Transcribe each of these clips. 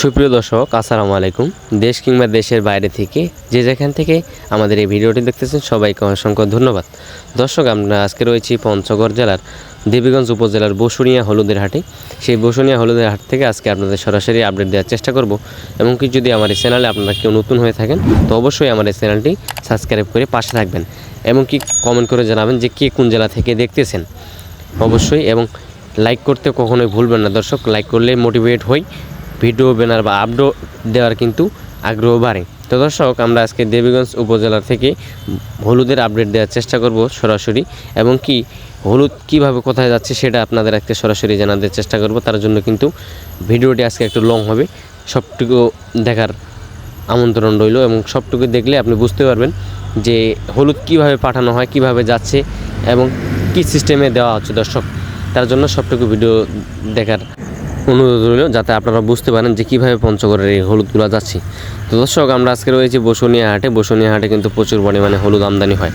সুপ্রিয় দর্শক, আসসালামু আলাইকুম। দেশ কিংবা দেশের বাইরে থেকে যে যেখান থেকে আমাদের এই ভিডিওটি দেখতেছেন, সবাইকে অসংখ্য ধন্যবাদ। দর্শক, আমরা আজকে রয়েছি পঞ্চগড় জেলার দেবীগঞ্জ উপজেলার বসুনিয়া হলুদের হাটে। সেই বসুনিয়া হলুদের হাট থেকে আজকে আপনাদের সরাসরি আপডেট দেওয়ার চেষ্টা করব। এবং কি যদি আমার এই চ্যানেলে আপনারা কেউ নতুন হয়ে থাকেন, তো অবশ্যই আমার এই চ্যানেলটি সাবস্ক্রাইব করে পাশে থাকবেন। এবং কি কমেন্ট করে জানাবেন যে কে কোন জেলা থেকে দেখতেছেন। অবশ্যই, এবং লাইক করতে কখনোই ভুলবেন না দর্শক। লাইক করলে মোটিভেট হই। ভিডিও ব্যানার বা আপডেট দেওয়ার কিন্তু আগ্রহ বাড়ে। তো দর্শক, আমরা আজকে দেবীগঞ্জ উপজেলা থেকে হলুদের আপডেট দেওয়ার চেষ্টা করব সরাসরি এবং কি হলুদ কীভাবে কোথায় যাচ্ছে সেটা আপনাদের আজকে সরাসরি জানাতে চেষ্টা করব। তার জন্য কিন্তু ভিডিওটি আজকে একটু লং হবে। সবটুকু দেখার আমন্ত্রণ রইল এবং সবটুকু দেখলে আপনি বুঝতে পারবেন যে হলুদ কীভাবে পাঠানো হয়, কীভাবে যাচ্ছে এবং কি সিস্টেমে দেওয়া হচ্ছে দর্শক। তার জন্য সবটুকু ভিডিও দেখার অনুরোধ রইল যাতে আপনারা বুঝতে পারেন যে কীভাবে পঞ্চগড়ের এই হলুদগুলো যাচ্ছে। তো দর্শক, আমরা আজকে রয়েছি বসুনিয়া হাটে। বসুনিয়া হাটে কিন্তু প্রচুর পরিমাণে হলুদ আমদানি হয়।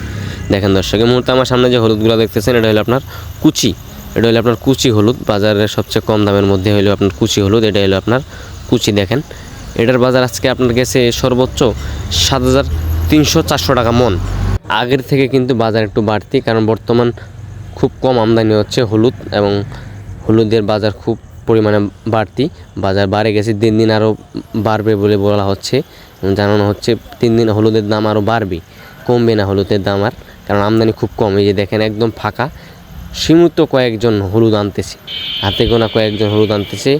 দেখেন দর্শক, এই মুহূর্তে আমার সামনে যে হলুদগুলো দেখতেছেন, এটা হলো আপনার কুচি। এটা হলো আপনার কুচি হলুদ। বাজারের সবচেয়ে কম দামের মধ্যে হলো আপনার কুচি হলুদ। এটা হলো আপনার কুচি, দেখেন। এটার বাজার আজকে আপনার কাছে সর্বোচ্চ সাত হাজার তিনশো চারশো টাকা মন। আগের থেকে কিন্তু বাজার একটু বাড়তি, কারণ বর্তমান খুব কম আমদানি হচ্ছে হলুদ এবং হলুদের বাজার খুব পরিমাণে বাড়তি। বাজার বাড়ে গেছে, দিন দিন আরও বাড়বে বলে বলা হচ্ছে। জানানো হচ্ছে তিন দিন হলুদের দাম আরও বাড়বে, কমবে না হলুদের দাম আর, কারণ আমদানি খুব কম। এই যে দেখেন একদম ফাঁকা, সীমিত কয়েকজন হলুদ আনতেছে। হাতে গোনা কয়েকজন হলুদ আনতেছে,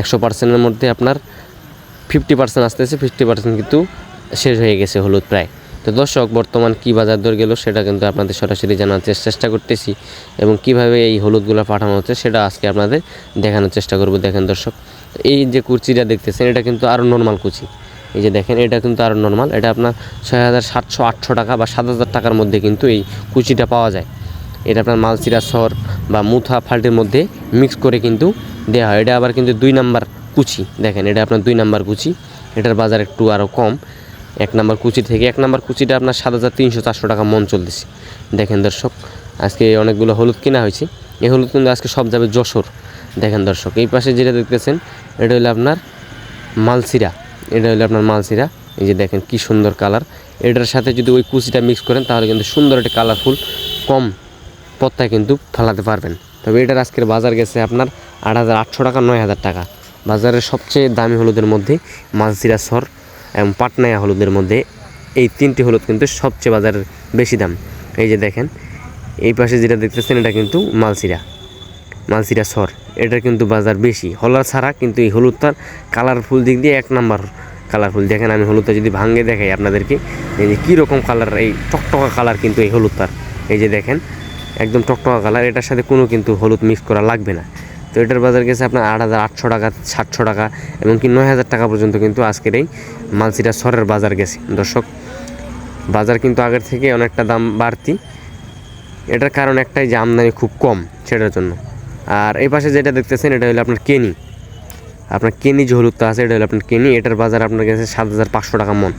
একশো পার্সেন্টের মধ্যে আপনার ফিফটি পার্সেন্ট আসতেছে ফিফটি পার্সেন্ট কিন্তু শেষ হয়ে গেছে হলুদ প্রায়। তো দর্শক, বর্তমান কী বাজার দর গেল সেটা কিন্তু আপনাদের সরাসরি জানার চেষ্টা করতেছি এবং কীভাবে এই হলুদগুলো পাঠানো হচ্ছে সেটা আজকে আপনাদের দেখানোর চেষ্টা করব। দেখেন দর্শক, এই যে কুচিটা দেখতেছেন, এটা কিন্তু আরও নর্মাল কুচি এই যে দেখেন, এটা কিন্তু আরও নর্মাল এটা আপনার ছয় হাজার সাতশো আটশো টাকা বা সাত হাজার টাকার মধ্যে কিন্তু এই কুচিটা পাওয়া যায়। এটা আপনার মালচিরা সর বা মুথা ফাল্টের মধ্যে মিক্স করে কিন্তু দেওয়া হয়। এটা আবার কিন্তু দুই নাম্বার কুচি দেখেন, এটা আপনার দুই নাম্বার কুচি এটার বাজার একটু আরও কম। এক নাম্বার কুচি থেকে এক নাম্বার কুচিটা আপনার সাত হাজার তিনশো চারশো টাকা মন চলতেছে। দেখেন দর্শক, আজকে অনেকগুলো হলুদ কেনা হয়েছে। এই হলুদ কিন্তু আজকে সব যাবে যশোর। দেখেন দর্শক, এই পাশে যেটা দেখতেছেন, এটা হলো আপনার মালসিরা। এটা হলো আপনার মালসিরা। এই যে দেখেন কি সুন্দর কালার। এটার সাথে যদি ওই কুচিটা মিক্স করেন, তাহলে কিন্তু সুন্দর একটা কালারফুল কম পত্তায় কিন্তু ফেলাতে পারবেন। তবে এটার আজকের বাজার গেছে আপনার আট হাজার আটশো টাকা, নয় হাজার টাকা। বাজারের সবচেয়ে দামি হলুদের মধ্যে মালসিরা সর এবং পাটনায়া হলুদের মধ্যে এই তিনটি হলুদ কিন্তু সবচেয়ে বাজারের বেশি দাম। এই যে দেখেন, এই পাশে যেটা দেখতেছেন, এটা কিন্তু মালসিরা মালসিরা সর। এটার কিন্তু বাজার বেশি। হলার ছাড়া কিন্তু এই হলুদটার কালারফুল দিক দিয়ে এক নাম্বার কালারফুল। দেখেন, আমি হলুদটা যদি ভাঙে দেখাই আপনাদেরকে, এই যে কীরকম কালার, এই টকটকা কালার কিন্তু এই হলুদটার। এই যে দেখেন, একদম টকটকা কালার। এটার সাথে কোনো কিন্তু হলুদ মিক্স করা লাগবে না। তো এটার বাজার গেছে আপনার আট হাজার আটশো টাকা, সাতশো টাকা এবং কি নয় হাজার টাকা পর্যন্ত কিন্তু আজকের এই মালসিরা সরের বাজার গেছে। দর্শক, বাজার কিন্তু আগের থেকে অনেকটা দাম বাড়তি। এটার কারণ একটাই যে আমদানি খুব কম সেটার জন্য। আর এই পাশে যেটা দেখতেছেন, এটা হলো আপনার কেনি। আপনার কেনি যে হলুদটা আছে, এটা হলো আপনার কেনি। এটার বাজার আপনার কাছে সাত হাজার পাঁচশো টাকা মন।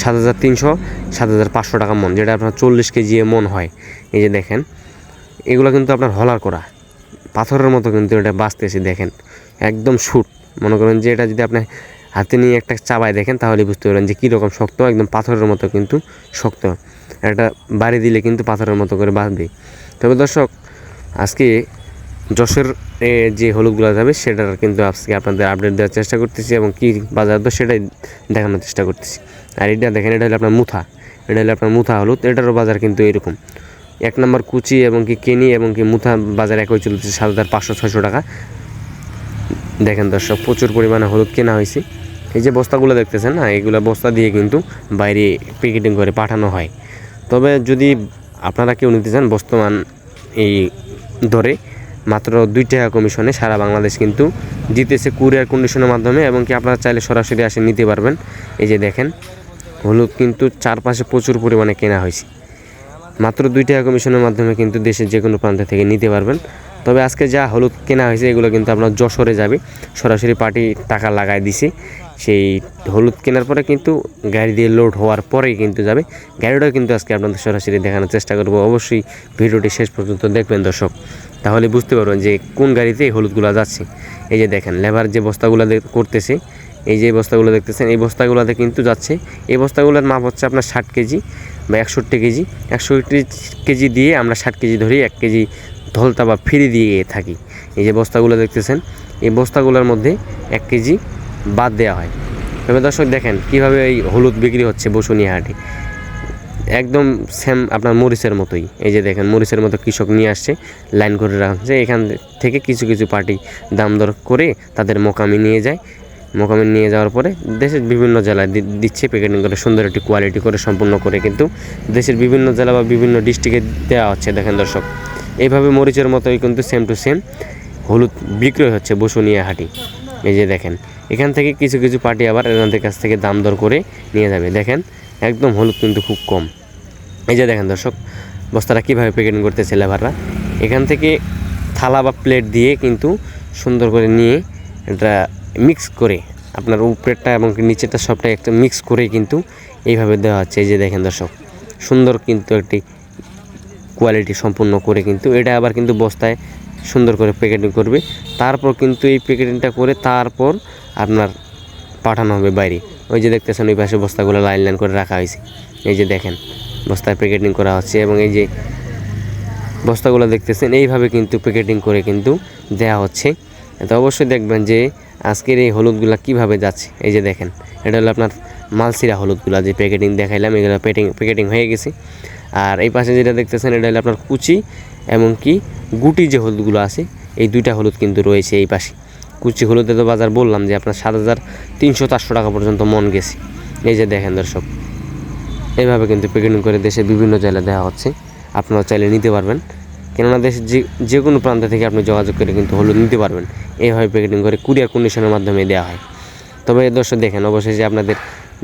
সাত হাজার তিনশো, সাত হাজার পাঁচশো টাকা মন, যেটা আপনার চল্লিশ কেজি মন হয়। এই যে দেখেন, এগুলো কিন্তু আপনার হলার করা। পাথরের মতো কিন্তু এটা বাঁচতেছে, দেখেন। একদম শুট মনে করেন যে এটা যদি আপনি হাতে নিয়ে একটা চাবায় দেখেন, তাহলে বুঝতে পারবেন যে কীরকম শক্ত, একদম পাথরের মতো কিন্তু শক্ত। এটা বাড়ি দিলে কিন্তু পাথরের মতো করে বাঁধবে। তবে দর্শক, আজকে যশোর যে হলুদগুলো যাবে, সেটার কিন্তু আজকে আপনাদের আপডেট দেওয়ার চেষ্টা করতেছি এবং কী বাজার দর সেটাই দেখানোর চেষ্টা করতেছি। আর এটা দেখেন, এটা হলো আপনার মুথা। এটা হলো আপনার মুথা হলুদ। এটারও বাজার কিন্তু এরকম। এক নম্বর কুচি এবং কি কেনি এবং কি মুথা বাজার একই চলতেছে সাত হাজার পাঁচশো, ছয়শো টাকা। দেখেন দর্শক, প্রচুর পরিমাণে হলুদ কেনা হয়েছে। এই যে বস্তাগুলো দেখতেছেন, না, এগুলো বস্তা দিয়ে কিন্তু বাইরে প্যাকেটিং করে পাঠানো হয়। তবে যদি আপনারা কেউ নিতে চান বর্তমান এই ধরে মাত্র দুই টাকা কমিশনে সারা বাংলাদেশ কিন্তু দিতেছে কুরিয়ার কন্ডিশনের মাধ্যমে এবং কি আপনারা চাইলে সরাসরি আসে নিতে পারবেন। এই যে দেখেন, হলুদ কিন্তু চারপাশে প্রচুর পরিমাণে কেনা হয়েছে। মাত্র দুই টাকা কমিশনের মাধ্যমে কিন্তু দেশের যে কোনো প্রান্ত থেকে নিতে পারবেন। তবে আজকে যা হলুদ কেনা হয়েছে, এগুলো কিন্তু আপনার যশোরে যাবে। সরাসরি পার্টি টাকা লাগাই দিছে। সেই হলুদ কেনার পরে কিন্তু গাড়ি দিয়ে লোড হওয়ার পরেই কিন্তু যাবে। গাড়িটাও কিন্তু আজকে আপনাদের সরাসরি দেখানোর চেষ্টা করব। অবশ্যই ভিডিওটি শেষ পর্যন্ত দেখবেন দর্শক। তাহলে বুঝতে পারবেন যে কোন গাড়িতে এই হলুদগুলো যাচ্ছে। এই যে দেখেন, লেবার যে বস্তাগুলো করতেছে এই যে বস্তাগুলো দেখতেছেন, এই বস্তাগুলোতে কিন্তু যাচ্ছে। এই বস্তাগুলোর মাপ হচ্ছে আপনার ষাট কেজি বা একষট্টি কেজি। একষট্টি কেজি দিয়ে আমরা ষাট কেজি ধরি, এক কেজি ধলতা বা ফ্রি দিয়ে থাকি। এই যে বস্তাগুলো দেখতেছেন, এই বস্তাগুলোর মধ্যে এক কেজি বাদ দেওয়া হয়। তবে দর্শক দেখেন কীভাবে এই হলুদ বিক্রি হচ্ছে বসুনিয়া হাটে একদম সেম আপনার মরিচের মতোই। এই যে দেখেন, মরিচের মতো কৃষক নিয়ে আসছে, লাইন করে রাখছে। এখান থেকে কিছু কিছু পার্টি দাম দর করে তাদের মোকামি নিয়ে যায়। মোকামি নিয়ে যাওয়ার পরে দেশের বিভিন্ন জেলায় দিচ্ছে প্যাকেটিং করে, সুন্দর একটি কোয়ালিটি করে, সম্পূর্ণ করে। কিন্তু দেশের বিভিন্ন জেলা বা বিভিন্ন ডিস্ট্রিক্টে দেওয়া হচ্ছে, দেখেন দর্শক। এইভাবে মরিচের মতোই কিন্তু সেম টু সেম হলুদ বিক্রয় হচ্ছে বসুনিয়া হাটি। এই যে দেখেন, এখান থেকে কিছু কিছু পার্টি আবার এনাদের কাছ থেকে দাম দর করে নিয়ে যাবে। দেখেন, একদম হলুদ কিন্তু খুব কম। এই যে দেখেন দর্শক বস্তারা কীভাবে প্যাকেটিং করতেছে লেবাররা? এখান থেকে থালা বা প্লেট দিয়ে কিন্তু সুন্দর করে নিয়ে এটা মিক্স করে, আপনার উপরেরটা এবং নিচেরটা সবটা একটা মিক্স করে কিন্তু এইভাবে দেওয়া হচ্ছে। এই যে দেখেন দর্শক, সুন্দর কিন্তু একটি কোয়ালিটি সম্পূর্ণ করে কিন্তু এটা আবার কিন্তু বস্তায় সুন্দর করে প্যাকেটিং করবে। তারপর কিন্তু এই প্যাকেটিংটা করে তারপর আপনার পাঠানো হবে বাইরে। ওই যে দেখতেছেন, ওই পাশে বস্তাগুলো লাইন লাইন করে রাখা হয়েছে। এই যে দেখেন, বস্তায় প্যাকেটিং করা হচ্ছে এবং এই যে বস্তাগুলো দেখতেছেন, এইভাবে কিন্তু প্যাকেটিং করে কিন্তু দেয়া হচ্ছে। তো অবশ্যই দেখবেন যে আজকের এই হলুদগুলো কীভাবে যাচ্ছে? এই যে দেখেন, এটা হলো আপনার মালসিরা হলুদগুলো, যে প্যাকেটিং দেখাইলাম, এগুলো প্যাকেটিং প্যাকেটিং হয়ে গেছে। আর এই পাশে যেটা দেখতেছেন, এটা হলো আপনার কুচি এবং কি গুটি যে হলুদগুলো আছে, এই দুইটা হলুদ কিন্তু রয়েছে এই পাশে। কুচি হলুদে তো বাজার বললাম যে আপনার সাত হাজার তিনশো চারশো টাকা পর্যন্ত মন গেছে। এই যে দেখেন দর্শক, এইভাবে কিন্তু প্যাকেটিং করে দেশে বিভিন্ন জেলায় দেওয়া হচ্ছে। আপনারা চাইলে নিতে পারবেন। কেননা দেশের যে যে কোনো প্রান্ত থেকে আপনি যোগাযোগ করে কিন্তু হলুদ নিতে পারবেন। এইভাবে প্যাকেটিং করে কুরিয়ার কন্ডিশনের মাধ্যমে দেওয়া হয়। তবে দর্শক দেখেন অবশ্যই যে আপনাদের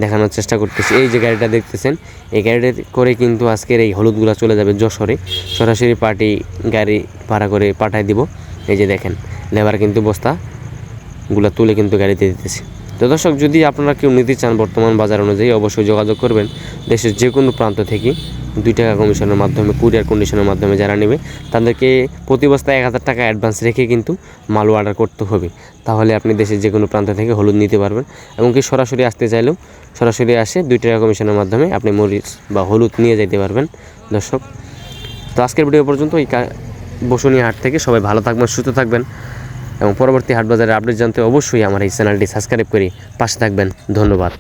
দেখানোর চেষ্টা করতেছি। এই যে গাড়িটা দেখতেছেন, এই গাড়িটা করে কিন্তু আজকের এই হলুদগুলো চলে যাবে যশোরে। সরাসরি পার্টি গাড়ি ভাড়া করে পাঠায় দিব। এই যে দেখেন, লেবার কিন্তু বস্তাগুলো তুলে কিন্তু গাড়িতে দিতেছে। তো দর্শক, যদি আপনারা কেউ নিতে চান বর্তমান বাজার অনুযায়ী, অবশ্যই যোগাযোগ করবেন। দেশের যে কোনো প্রান্ত থেকে দুই টাকা কমিশনের মাধ্যমে, কুরিয়ার কন্ডিশনের মাধ্যমে যারা নেবে, তাদেরকে প্রতি বস্তায় এক হাজার টাকা অ্যাডভান্স রেখে কিন্তু মাল অর্ডার করতে হবে। তাহলে আপনি দেশের যে কোনো প্রান্ত থেকে হলুদ নিতে পারবেন। এবং কি সরাসরি আসতে চাইলেও সরাসরি আসে দুই টাকা কমিশনের মাধ্যমে আপনি মরিচ বা হলুদ নিয়ে যেতে পারবেন। দর্শক, তো আজকের ভিডিও পর্যন্ত এই বসুনিয়া হাট থেকে সবাই ভালো থাকবেন, সুস্থ থাকবেন। এবং পরবর্তী হাট বাজারের আপডেট জানতে অবশ্যই আমার এই চ্যানেলটি সাবস্ক্রাইব করে পাশে থাকবেন। ধন্যবাদ।